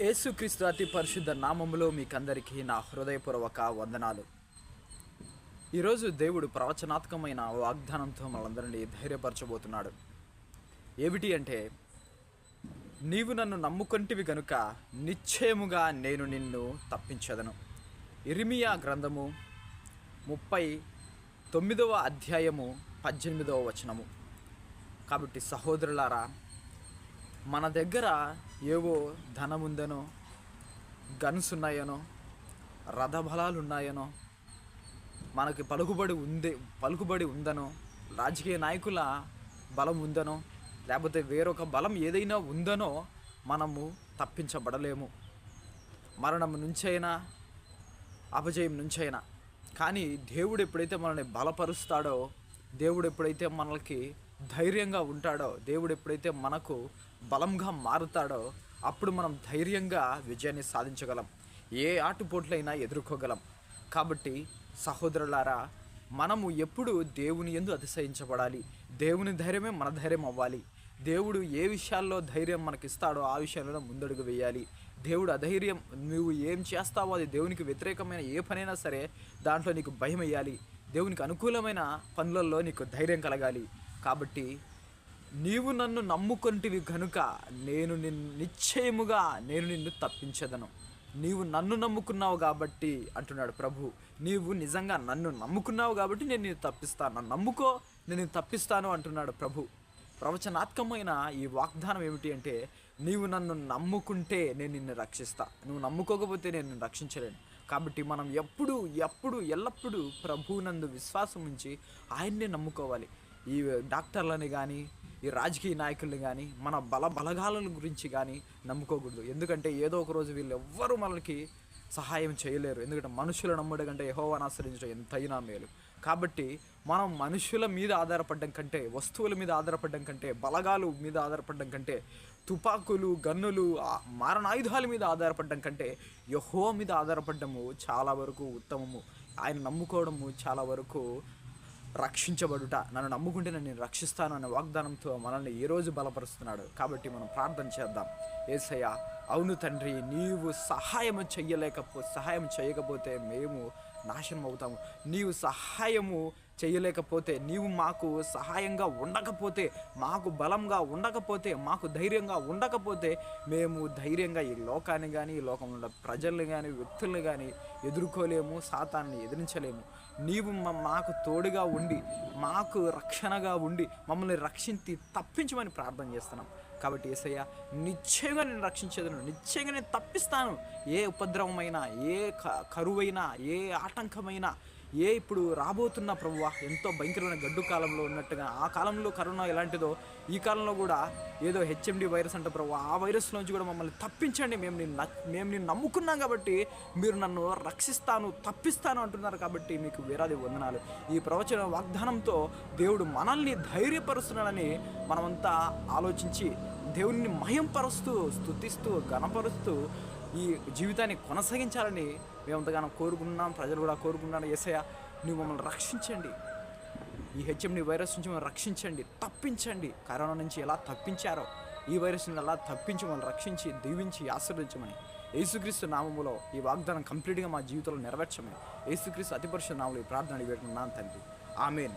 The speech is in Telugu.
యేసుక్రీస్తు అతి పరిశుద్ధ నామములో మీకందరికీ నా హృదయపూర్వక వందనాలు. ఈరోజు దేవుడు ప్రవచనాత్మకమైన వాగ్దానంతో మనందరినీ ధైర్యపరచబోతున్నాడు. ఏమిటి అంటే నీవు నన్ను నమ్ముకొంటివి గనుక నిశ్చయముగా నేను నిన్ను తప్పించదను. ఇరిమియా గ్రంథము ముప్పై తొమ్మిదవ అధ్యాయము పద్దెనిమిదవ వచనము. కాబట్టి సహోదరులారా మన దగ్గర ఏవో ధనం ఉందనో గన్స్ ఉన్నాయనో రథబలాలు ఉన్నాయనో మనకి పలుకుబడి ఉంది పలుకుబడి ఉందనో రాజకీయ నాయకుల బలం ఉందనో లేకపోతే వేరొక బలం ఏదైనా ఉందనో మనము తప్పించబడలేము. మరణం నుంచైనా అపజయం నుంచైనా. కానీ దేవుడు ఎప్పుడైతే మనల్ని బలపరుస్తాడో దేవుడు ఎప్పుడైతే మనకి ధైర్యంగా ఉంటాడో దేవుడు ఎప్పుడైతే మనకు బలంగా మారుతాడో అప్పుడు మనం ధైర్యంగా విజయాన్ని సాధించగలం. ఏ ఆటుపోట్లైనా ఎదుర్కోగలం. కాబట్టి సహోదరులారా మనము ఎప్పుడు దేవుని ఎందు అతిశయించబడాలి. దేవుని ధైర్యమే మన ధైర్యం అవ్వాలి. దేవుడు ఏ విషయాల్లో ధైర్యం మనకిస్తాడో ఆ విషయాల్లో ముందడుగు వేయాలి. దేవుడు అధైర్యం నువ్వు ఏం చేస్తావో అది దేవునికి వ్యతిరేకమైన ఏ పనైనా సరే దాంట్లో నీకు భయం వేయాలి దేవునికి అనుకూలమైన పనులలో నీకు ధైర్యం కలగాలి. కాబట్టి నీవు నన్ను నమ్ముకొంటివి కనుక నేను నిన్ను నిశ్చయముగా నేను నిన్ను తప్పించదను. నీవు నన్ను నమ్ముకున్నావు కాబట్టి అంటున్నాడు ప్రభు. నీవు నిజంగా నన్ను నమ్ముకున్నావు కాబట్టి నేను నేను తప్పిస్తాను నన్ను నమ్ముకో నేను నిన్ను తప్పిస్తాను అంటున్నాడు ప్రభు. ప్రవచనాత్మకమైన ఈ వాగ్దానం ఏమిటి అంటే నీవు నన్ను నమ్ముకుంటే నేను నిన్ను రక్షిస్తా. నువ్వు నమ్ముకోకపోతే నేను నిన్ను రక్షించలేను. కాబట్టి మనం ఎప్పుడు ఎప్పుడు ఎల్లప్పుడూ ప్రభువునందు విశ్వాసం ఉంచి ఆయన్నే నమ్ముకోవాలి. ఈ డాక్టర్లని కానీ ఈ రాజకీయ నాయకుల్ని కానీ మన బల బలగాల గురించి కానీ నమ్ముకోకూడదు. ఎందుకంటే ఏదో ఒక రోజు వీళ్ళు ఎవ్వరూ మనకి సహాయం చేయలేరు. ఎందుకంటే మనుషుల నమ్ముడు కంటే యహోవాను ఆశ్రయించడం ఎంతైనా మేలు. కాబట్టి మనం మనుషుల మీద ఆధారపడడం కంటే వస్తువుల మీద ఆధారపడడం కంటే బలగాలు మీద ఆధారపడడం కంటే తుపాకులు గన్నులు మారణాయుధాల మీద ఆధారపడడం కంటే యహో మీద ఆధారపడము చాలా వరకు ఉత్తమము. ఆయన నమ్ముకోవడము చాలా వరకు రక్షించబడుట. నన్ను నమ్ముకుంటే నేను రక్షిస్తాను అనే వాగ్దానంతో మనల్ని ఈరోజు రోజు బలపరుస్తున్నాడు? కాబట్టి మనం ప్రార్థన చేద్దాం. ఏసయ్యా అవును తండ్రి నీవు సహాయం చెయ్యలేకపో సహాయం చేయకపోతే మేము నాశనం అవుతాము. నీవు సహాయము చేయలేకపోతే నీవు మాకు సహాయంగా ఉండకపోతే మాకు బలంగా ఉండకపోతే మాకు ధైర్యంగా ఉండకపోతే మేము ధైర్యంగా ఈ లోకాన్ని కానీ ఈ లోకంలో ఉన్న ప్రజల్ని కానీ వ్యక్తుల్ని కానీ ఎదుర్కోలేము సాతాన్ని ఎదిరించలేము. నీవు మాకు తోడుగా ఉండి మాకు రక్షణగా ఉండి మమ్మల్ని రక్షించి తప్పించమని ప్రార్థన చేస్తున్నాం. కాబట్టి ఏసయ్య నిశ్చయంగా నేను రక్షించేదను నిశ్చయంగా నేను తప్పిస్తాను. ఏ ఉపద్రవమైనా ఏ కరువైనా ఏ ఆటంకమైనా ఏ ఇప్పుడు రాబోతున్న ప్రభువా? ఎంతో భయంకరమైన గడ్డు కాలంలో ఉన్నట్టుగా. ఆ కాలంలో కరోనా ఎలాంటిదో ఈ కాలంలో కూడా ఏదో హెచ్ఎండి వైరస్ అంటే ప్రభు ఆ వైరస్ నుంచి కూడా మమ్మల్ని తప్పించండి. మేము నేను మేము నేను నమ్ముకున్నాం కాబట్టి మీరు నన్ను రక్షిస్తాను తప్పిస్తాను అంటున్నారు కాబట్టి మీకు వేరాది వందనాలు. ఈ ప్రవచన వాగ్దానంతో దేవుడు మనల్ని ధైర్యపరుస్తున్నాడని మనమంతా ఆలోచించి దేవుని మయంపరుస్తూ స్తుతిస్తూ గణపరుస్తూ ఈ జీవితాన్ని కొనసాగించాలని మేము ఎంతగానో కోరుకున్నాం ప్రజలు కూడా కోరుకున్నాను ఏసయ్య నువ్వు మమ్మల్ని రక్షించండి. ఈ హెచ్ఎండి వైరస్ నుంచి మమ్మల్ని రక్షించండి తప్పించండి. కరోనా నుంచి ఎలా తప్పించారో ఈ వైరస్ నుంచి ఎలా తప్పించి మమ్మల్ని రక్షించి దీవించి ఆశీర్వదించమని యేసుక్రీస్తు నామములో ఈ వాగ్దానం కంప్లీట్గా మా జీవితంలో నెరవేర్చమని యేసుక్రీస్తు అతి నామలు ఈ ప్రార్థన అడిగి తండ్రి. ఆమెన్.